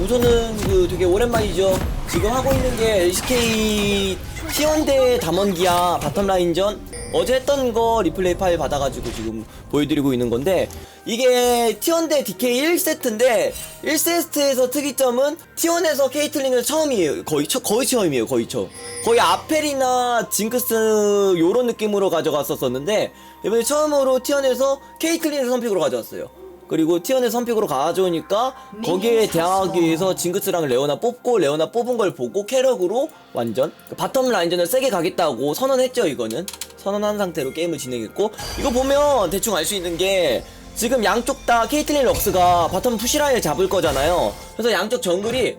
우선은 그 되게 오랜만이죠. 지금 하고 있는 게 LCK T1 대 담원기아 바텀 라인전 어제 했던 거 리플레이 파일 받아가지고 지금 보여드리고 있는 건데 이게 T1 대 DK 1세트인데 1세트에서 특이점은 T1에서 케이틀린을 처음이에요. 거의 처, 거의 처음이에요. 거의 처음. 거의 아펠이나 징크스 요런 느낌으로 가져갔었었는데 이번에 처음으로 T1에서 케이틀린을 선픽으로 가져왔어요. 그리고 티언의 선픽으로 가져오니까 거기에 대항하기 위해서 징크스랑 레오나 뽑고 레오나 뽑은 걸 보고 캐럭으로 완전 바텀 라인전을 세게 가겠다고 선언했죠 이거는. 선언한 상태로 게임을 진행했고 이거 보면 대충 알 수 있는 게 지금 양쪽 다 케이틀린 럭스가 바텀 푸시라인을 잡을 거잖아요. 그래서 양쪽 정글이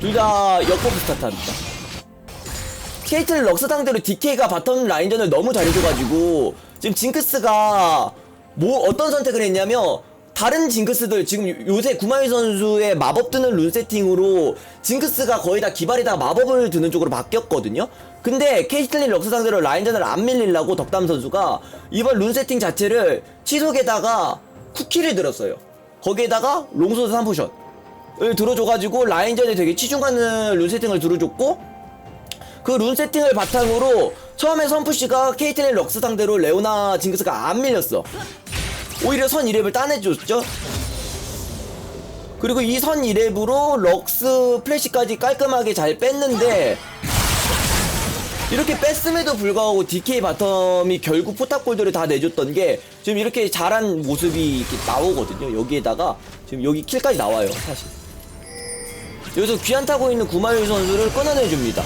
둘 다 역법 스타트합니다. 케이틀린 럭스 상대로 DK가 바텀 라인전을 너무 잘해줘가지고 지금 징크스가 뭐 어떤 선택을 했냐면 다른 징크스들 지금 요- 요새 구마유 선수의 마법 드는 룬 세팅으로 징크스가 거의 다 기발에다가 마법을 드는 쪽으로 바뀌었거든요. 근데 케이틀린 럭스 상대로 라인전을 안 밀리려고 덕담 선수가 이번 룬 세팅 자체를 치속에다가 쿠키를 들었어요. 거기에다가 롱소드 3포션을 들어줘가지고 라인전에 되게 치중하는 룬 세팅을 들어줬고 그 룬 세팅을 바탕으로 처음에 선푸시가 케이틀린 럭스 상대로 레오나 징크스가 안 밀렸어. 오히려 선 2랩을 따내줬죠. 그리고 이 선 2랩으로 럭스 플래시까지 깔끔하게 잘 뺐는데 이렇게 뺐음에도 불구하고 DK 바텀이 결국 포탑골드를 다 내줬던 게 지금 이렇게 잘한 모습이 이렇게 나오거든요. 여기에다가 지금 여기 킬까지 나와요, 사실. 여기서 귀한 타고 있는 구마유 선수를 끊어내줍니다.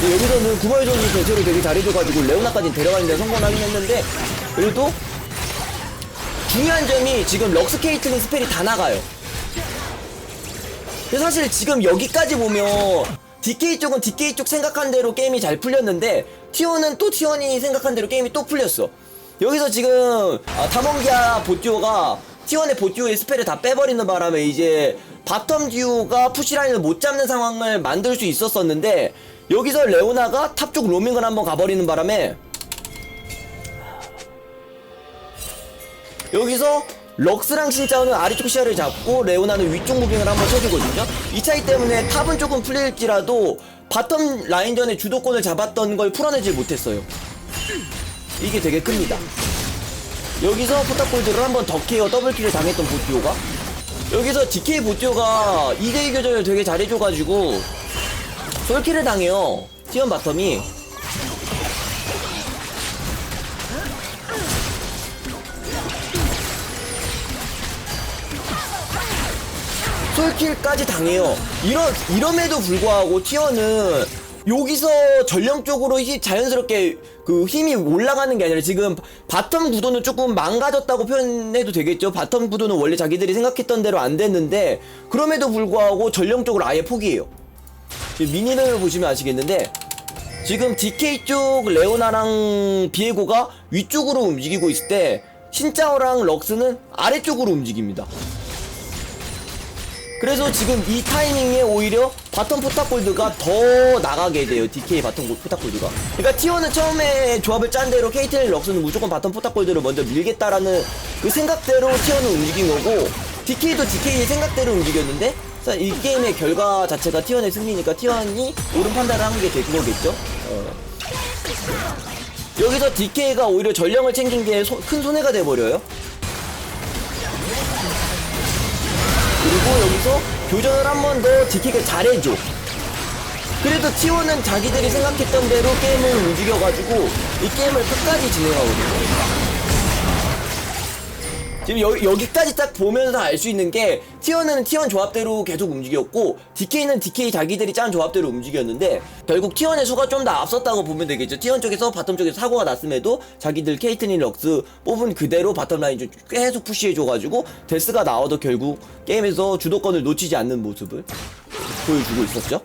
근데 여기서는 구마유 선수 대체로 되게 잘해줘가지고 레오나까지 데려가는 데 성공하긴 했는데 그래도 중요한 점이 지금 럭스 케이틀린 스펠이 다 나가요. 근데 사실 지금 여기까지 보면 DK 쪽은 DK 쪽 생각한 대로 게임이 잘 풀렸는데 T1은 또 T1이 생각한 대로 게임이 또 풀렸어. 여기서 지금 아, 타몽기아 보듀오가 T1의 보듀오의 스펠을 다 빼버리는 바람에 이제 바텀 듀오가 푸시라인을 못 잡는 상황을 만들 수 있었었는데 여기서 레오나가 탑 쪽 로밍을 한번 가버리는 바람에 여기서 럭스랑 신짜오는 아래쪽 시야를 잡고 레오나는 위쪽 무빙을 한번 쳐주거든요. 이 차이 때문에 탑은 조금 풀릴지라도 바텀 라인전의 주도권을 잡았던 걸 풀어내질 못했어요. 이게 되게 큽니다. 여기서 포탑골드를 한번 더 케어 더블킬을 당했던 보티오가 여기서 DK 보티오가 2대2 교전을 되게 잘해줘가지고 솔킬을 당해요. 티언 바텀이 솔킬까지 당해요. 이러, 이럼에도 불구하고 티어는 여기서 전령적으로 힘- 자연스럽게 그 힘이 올라가는 게 아니라 지금 바텀 구도는 조금 망가졌다고 표현해도 되겠죠. 바텀 구도는 원래 자기들이 생각했던 대로 안 됐는데 그럼에도 불구하고 전령적으로 아예 포기해요. 지금 미니를 보시면 아시겠는데 지금 DK 쪽 레오나랑 비에고가 위쪽으로 움직이고 있을 때 신짜오랑 럭스는 아래쪽으로 움직입니다. 그래서 지금 이 타이밍에 오히려 바텀 포탑골드가 더 나가게 돼요. DK 바텀 고- 포탑골드가. 그러니까 T1은 처음에 조합을 짠 대로 KTL 럭스는 무조건 바텀 포탑골드를 먼저 밀겠다라는 그 생각대로 T1은 움직인 거고 DK도 DK의 생각대로 움직였는데 자, 이 게임의 결과 자체가 T1의 승리니까 T1이 옳은 판단을 한게된 거겠죠. 어. 여기서 DK가 오히려 전령을 챙긴 게 큰 손해가 돼버려요. 그리고 여기서 교전을 한 번 더 DK가 잘해줘. 그래도 T1은 자기들이 생각했던 대로 게임을 움직여가지고 이 게임을 끝까지 진행하거든요. 지금 여, 여기까지 딱 보면서 알 수 있는 게 T1은 T1 조합대로 계속 움직였고 DK는 DK 자기들이 짠 조합대로 움직였는데 결국 T1의 수가 좀 더 앞섰다고 보면 되겠죠. T1 쪽에서 바텀 쪽에서 사고가 났음에도 자기들 케이트닌 럭스 뽑은 그대로 바텀 라인 좀 계속 푸시해줘가지고 데스가 나와도 결국 게임에서 주도권을 놓치지 않는 모습을 보여주고 있었죠.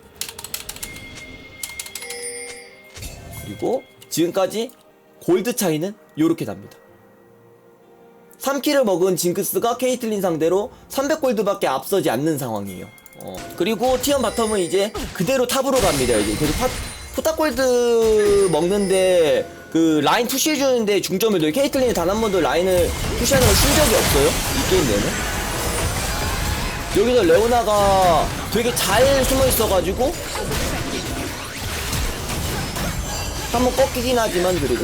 그리고 지금까지 골드 차이는 이렇게 납니다. 3킬을 먹은 징크스가 케이틀린 상대로 300골드밖에 앞서지 않는 상황이에요. 어, 그리고 티언 바텀은 이제 그대로 탑으로 갑니다. 이제 계속 파, 포탑골드 먹는데 그 라인 푸시해주는데 중점을 둬요. 케이틀린이 단 한 번도 라인을 푸시하는 걸 쓴 적이 없어요. 이 게임 내내. 여기서 레오나가 되게 잘 숨어 있어가지고 한번 꺾이긴 하지만 그래도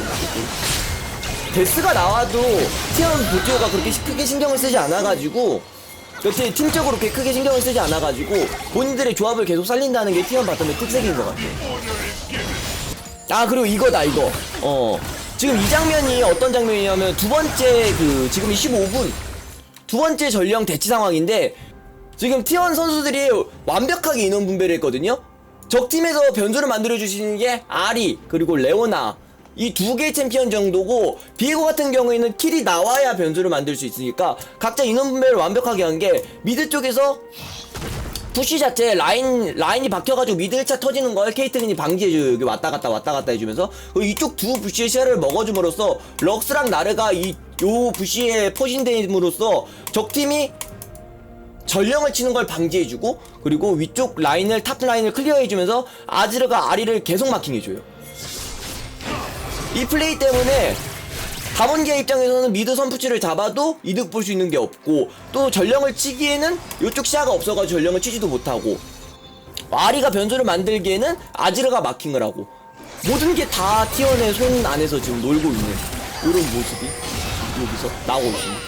데스가 나와도 티언 보티오가 그렇게 크게 신경을 쓰지 않아가지고 여태 팀적으로 그렇게 크게 신경을 쓰지 않아가지고 본인들의 조합을 계속 살린다는 게 티언 바텀의 특색인 것 같아요. 아 그리고 이거다 이거. 어. 지금 이 장면이 어떤 장면이냐면 두 번째 그 지금 15분. 두 번째 전령 대치 상황인데 지금 T1 선수들이 완벽하게 인원 분배를 했거든요. 적팀에서 변수를 만들어 주시는 게 아리 그리고 레오나 이 두 개의 챔피언 정도고 비에고 같은 경우에는 킬이 나와야 변수를 만들 수 있으니까 각자 인원 분배를 완벽하게 한 게 미드 쪽에서 푸시 자체 라인 라인이 박혀가지고 미드 1차 터지는 걸 케이틀린이 방지해줘요 여기 왔다 갔다 왔다 갔다 해주면서 그리고 이쪽 두 부시의 시야를 먹어줌으로써 럭스랑 나르가 이 요 부시에 포진됨으로써 적팀이 전령을 치는 걸 방지해주고 그리고 위쪽 라인을 탑 라인을 클리어해주면서 아지르가 아리를 계속 마킹해줘요 이 플레이 때문에 담원기아 입장에서는 미드 선푸치를 잡아도 이득 볼 수 있는 게 없고 또 전령을 치기에는 이쪽 시야가 없어가지고 전령을 치지도 못하고 아리가 변수를 만들기에는 아지르가 마킹을 하고 모든 게 다 티원의 손 안에서 지금 놀고 있는 이런 모습이 여기서 나오고 있습니다.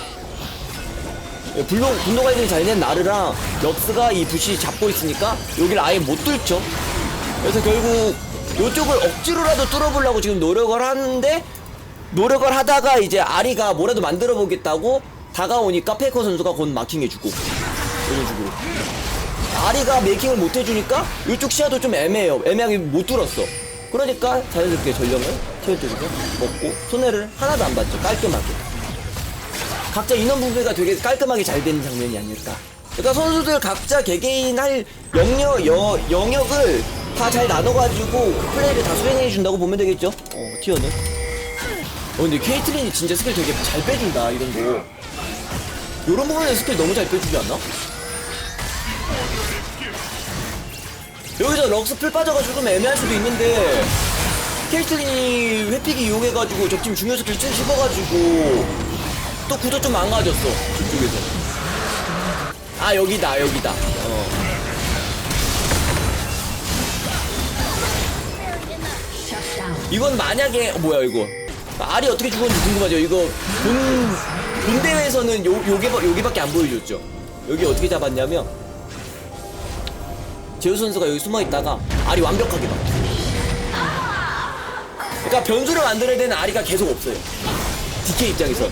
예, 분노, 분노 관리를 잘낸 나르랑 럭스가 이 부시 잡고 있으니까 여기를 아예 못 뚫죠. 그래서 결국 이쪽을 억지로라도 뚫어보려고 지금 노력을 하는데 노력을 하다가 이제 아리가 뭐라도 만들어 보겠다고 다가오니까 페이커 선수가 곧 마킹 해주고. 이런 식으로 아리가 메이킹을 못 해주니까 이쪽 시야도 좀 애매해요. 애매하게 못 뚫었어. 그러니까 자연스럽게 전령을 쪽에서 먹고 손해를 하나도 안 봤죠. 깔끔하게. 각자 인원 분배가 되게 깔끔하게 잘 되는 장면이 아닐까. 그러니까 선수들 각자 개개인 할 영역, 여, 영역을 다 잘 나눠가지고 그 플레이를 다 수행해 준다고 보면 되겠죠? 어 티어는? 어 근데 케이틀린이 진짜 스킬 되게 잘 빼준다 이런 거. 요런 부분에 스킬 너무 잘 빼주지 않나? 여기서 럭스 풀 빠져가지고 좀 애매할 수도 있는데 케이틀린이 회픽이 이용해가지고 적팀 중요 스킬 쭉 씹어가지고 또 구도 좀 망가졌어 저쪽에서. 아 여기다 여기다. 어. 이건 만약에 어, 뭐야 이거. 알이 어떻게 죽었는지 궁금하죠? 이거 본, 본 대회에서는 요, 요게, 요게밖에 안 보여줬죠? 여기 어떻게 잡았냐면 제우 선수가 여기 숨어 있다가 알이 완벽하게 막 그러니까 변수를 만들어야 되는 아리가 계속 없어요. DK 입장에서.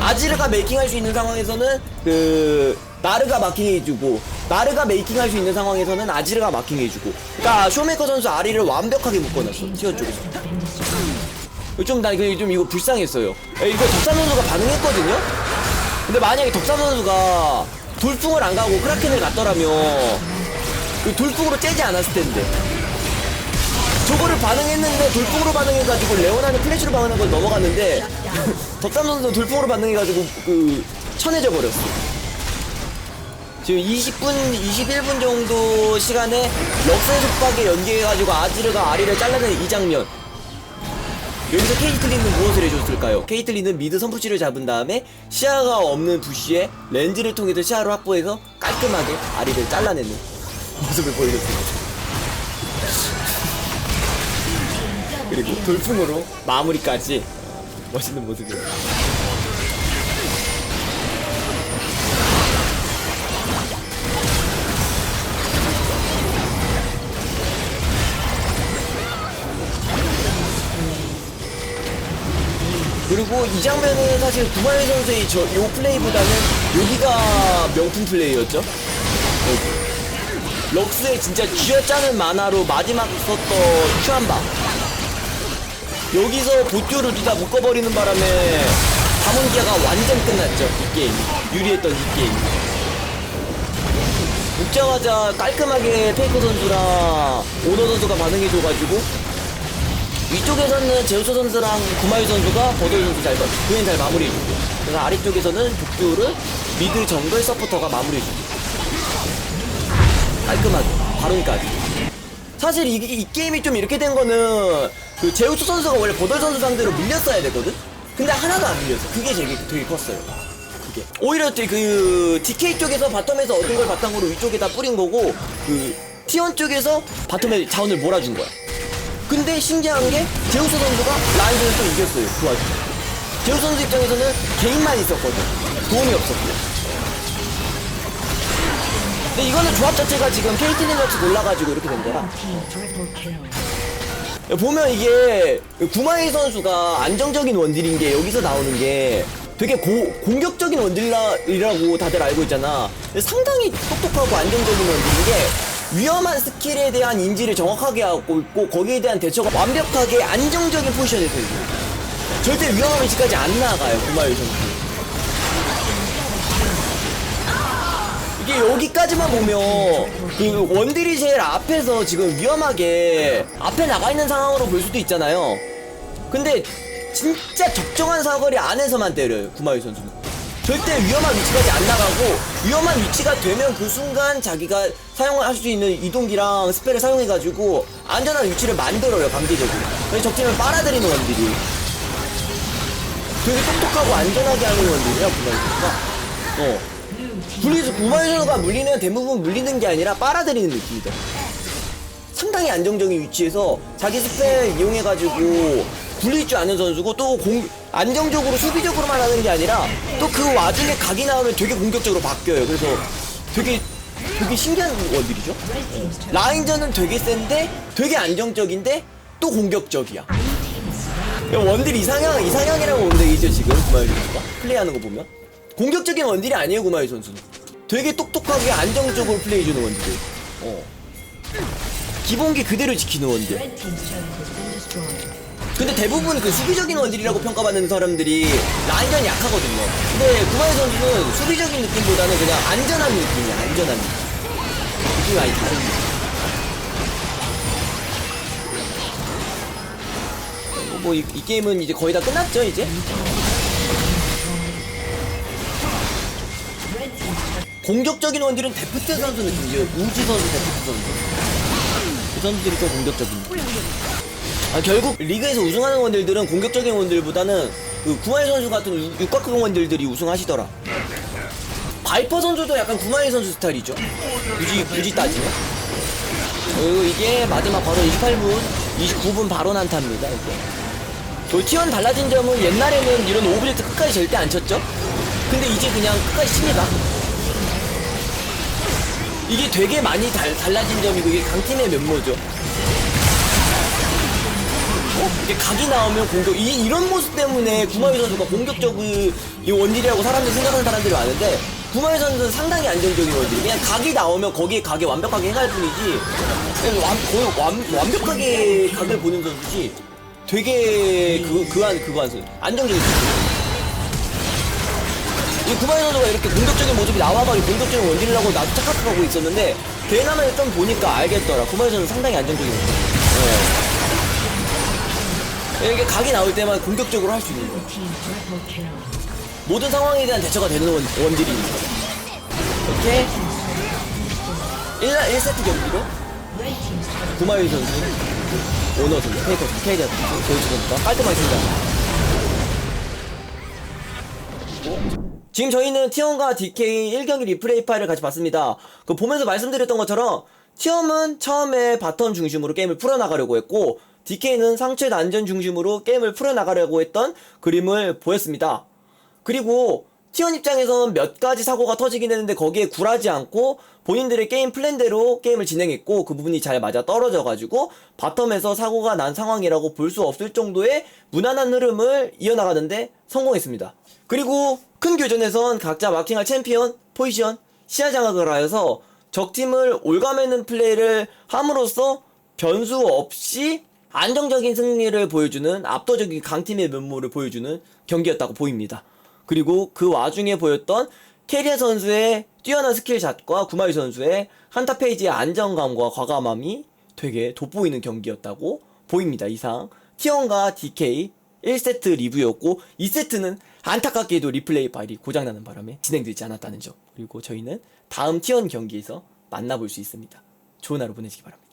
아지르가 메이킹할 수 있는 상황에서는 그 나르가 마킹해주고 나르가 메이킹할 수 있는 상황에서는 아지르가 마킹해주고. 그러니까 쇼메이커 선수 아리를 완벽하게 묶어놨어 티어 쪽에서. 좀나 이거 좀 이거 불쌍했어요. 에, 이거 덕산 선수가 반응했거든요? 근데 만약에 덕산 선수가 돌풍을 안 가고 크라켄을 갔더라면 그 돌풍으로 째지 않았을 텐데. 저거를 반응했는데 돌풍으로 반응해가지고 레오나는 플래시로 반응한 걸 넘어갔는데 덕담 선수는 돌풍으로 반응해가지고 그 천해져 버렸어. 지금 20분, 21분 정도 시간에 럭스의 속박에 연계해가지고 아지르가 아리를 잘라낸 이 장면. 여기서 케이틀린은 무엇을 해줬을까요? 케이틀린은 미드 선푸치를 잡은 다음에 시야가 없는 부시에 렌즈를 통해서 시야를 확보해서 깔끔하게 아리를 잘라내는 모습을 보여줬습니다. 그리고 돌풍으로 마무리까지 멋있는 모습이에요. 그리고 이 장면은 사실 구마현 선수의 저, 요 플레이보다는 여기가 명품 플레이였죠. 여기. 럭스의 진짜 쥐어짜는 만화로 마지막 썼던 큐한바 여기서 둘다 묶어버리는 바람에 담원기아가 완전 끝났죠 이 게임 유리했던 이 게임 묶자마자 깔끔하게 페이커 선수랑 오너 선수가 반응해줘가지고 위쪽에서는 제우스 선수랑 구마유 선수가 버더 선수 잘 그냥 잘 마무리해주고 그래서 아래쪽에서는 족주를 미드 정글 서포터가 마무리해주고 깔끔하게 바론까지 사실 이, 이 게임이 좀 이렇게 된 거는 그 제우스 선수가 원래 버덜 선수 상대로 밀렸어야 되거든? 근데 하나도 안 밀렸어. 그게 되게, 되게 컸어요. 그게. 오히려 또그 DK 쪽에서 바텀에서 얻은 걸 바탕으로 위쪽에다 뿌린 거고 그 T1 쪽에서 바텀에 자원을 몰아준 거야. 근데 신기한 게 제우스 선수가 라인전을 또 이겼어요. 그 와중에. 제우스 선수 입장에서는 개인만 있었거든. 도움이 없었고. 근데 이거는 조합 자체가 지금 KT는 같이 골라가지고 이렇게 된 거라. 보면 이게 구마이 선수가 안정적인 원딜인 게 여기서 나오는 게 되게 고, 공격적인 원딜이라고 다들 알고 있잖아. 상당히 똑똑하고 안정적인 원딜인 게 위험한 스킬에 대한 인지를 정확하게 하고 있고 거기에 대한 대처가 완벽하게 안정적인 포지션에서 있어요. 절대 위험한 위치까지 안 나가요 구마이 선수. 이게 여기까지만 보면 그 원딜이 제일 앞에서 지금 위험하게 앞에 나가 있는 상황으로 볼 수도 있잖아요. 근데 진짜 적정한 사거리 안에서만 때려요 구마유 선수는. 절대 위험한 위치까지 안 나가고 위험한 위치가 되면 그 순간 자기가 사용할 수 있는 이동기랑 스펠을 사용해가지고 안전한 위치를 만들어요 강제적으로. 그래서 적팀을 빨아들이는 원딜이. 되게 똑똑하고 안전하게 하는 원딜이야 선수가. 어. 분리해서 구마유선수가 물리는 대부분 물리는 게 아니라 빨아들이는 느낌이다. 상당히 안정적인 위치에서 자기 스펠 이용해가지고 굴릴 줄 아는 선수고 또 공, 안정적으로 수비적으로만 하는 게 아니라 또 그 와중에 각이 나오면 되게 공격적으로 바뀌어요. 그래서 되게 되게 신기한 원딜이죠. 라인전은 되게 센데 되게 안정적인데 또 공격적이야. 원딜 이상형 이상형이라고 보면 되겠죠 지금? 구마유 선수가? 플레이하는 거 보면? 공격적인 원딜이 아니에요 구마유 선수는 되게 똑똑하게 안정적으로 플레이해주는 원딜 어. 기본기 그대로 지키는 원딜 근데 대부분 그 수비적인 원딜이라고 평가받는 사람들이 라인전 약하거든요 근데 구마유 선수는 수비적인 느낌보다는 그냥 안전한 느낌이야 안전한 느낌 느낌이 많이 다릅니다 뭐이 게임은 이제 거의 다 끝났죠 이제 공격적인 원딜은 데프트 선수 느낌이죠. 우지 선수, 데프트 선수. 그 선수들이 좀 공격적입니다. 아, 결국 리그에서 우승하는 원딜들은 공격적인 원딜보다는 그 구마이 선수 같은 육- 육각형 원딜들이 우승하시더라. 바이퍼 선수도 약간 구마이 선수 스타일이죠. 굳이 굳이 따지면. 그리고 이게 마지막 바로 28분, 29분 바로 난타입니다. 이게. 그 T1 달라진 점은 옛날에는 이런 오브젝트 끝까지 절대 안 쳤죠. 근데 이제 그냥 끝까지 칩니다. 이게 되게 많이 달, 달라진 점이고 이게 강팀의 면모죠. 어? 이게 각이 나오면 공격 이, 이런 모습 때문에 구마유 선수가 공격적인 이 원딜이라고 사람들이 생각하는 사람들이 많은데 구마유 선수는 상당히 안정적인 원딜 그냥 각이 나오면 거기에 각에 완벽하게 행할 뿐이지 그냥 완, 거의 완, 완벽하게 각을 보는 선수지 되게 그, 그한 그한 선수 안정적인 선수 이 구마이 선수가 이렇게 공격적인 모습이 나와가지고 공격적인 원딜이라고 나도 착각하고 있었는데 대남을 좀 보니까 알겠더라. 구마이 선수 상당히 안정적인 거. 네. 이게 각이 나올 때만 공격적으로 할 수 있는 거야. 모든 상황에 대한 대처가 되는 원, 원딜입니다. 이렇게 1, 1세트 경기로 구마이 선수, 오너 선수, 페이커 선수, 케이저 선수, 조이스 선수가 깔끔하게 승리합니다. 지금 저희는 T1과 DK 1경기 리플레이 파일을 같이 봤습니다. 그 보면서 말씀드렸던 것처럼 T1은 처음에 바텀 중심으로 게임을 풀어나가려고 했고 DK는 상체 난전 중심으로 게임을 풀어나가려고 했던 그림을 보였습니다. 그리고 T1 입장에서는 몇 가지 사고가 터지긴 했는데 거기에 굴하지 않고 본인들의 게임 플랜대로 게임을 진행했고 그 부분이 잘 맞아 떨어져가지고 바텀에서 사고가 난 상황이라고 볼 수 없을 정도의 무난한 흐름을 이어나가는데 성공했습니다. 그리고 큰 교전에선 각자 마킹할 챔피언, 포지션, 시야 장악을 하여서 적팀을 올가매는 플레이를 함으로써 변수 없이 안정적인 승리를 보여주는 압도적인 강팀의 면모를 보여주는 경기였다고 보입니다. 그리고 그 와중에 보였던 캐리어 선수의 뛰어난 스킬샷과 구마유 선수의 한타 페이지의 안정감과 과감함이 되게 돋보이는 경기였다고 보입니다. 이상 T1과 DK 1세트 리뷰였고 2세트는 안타깝게도 리플레이 파일이 고장나는 바람에 진행되지 않았다는 점 그리고 저희는 다음 T1 경기에서 만나볼 수 있습니다. 좋은 하루 보내시기 바랍니다.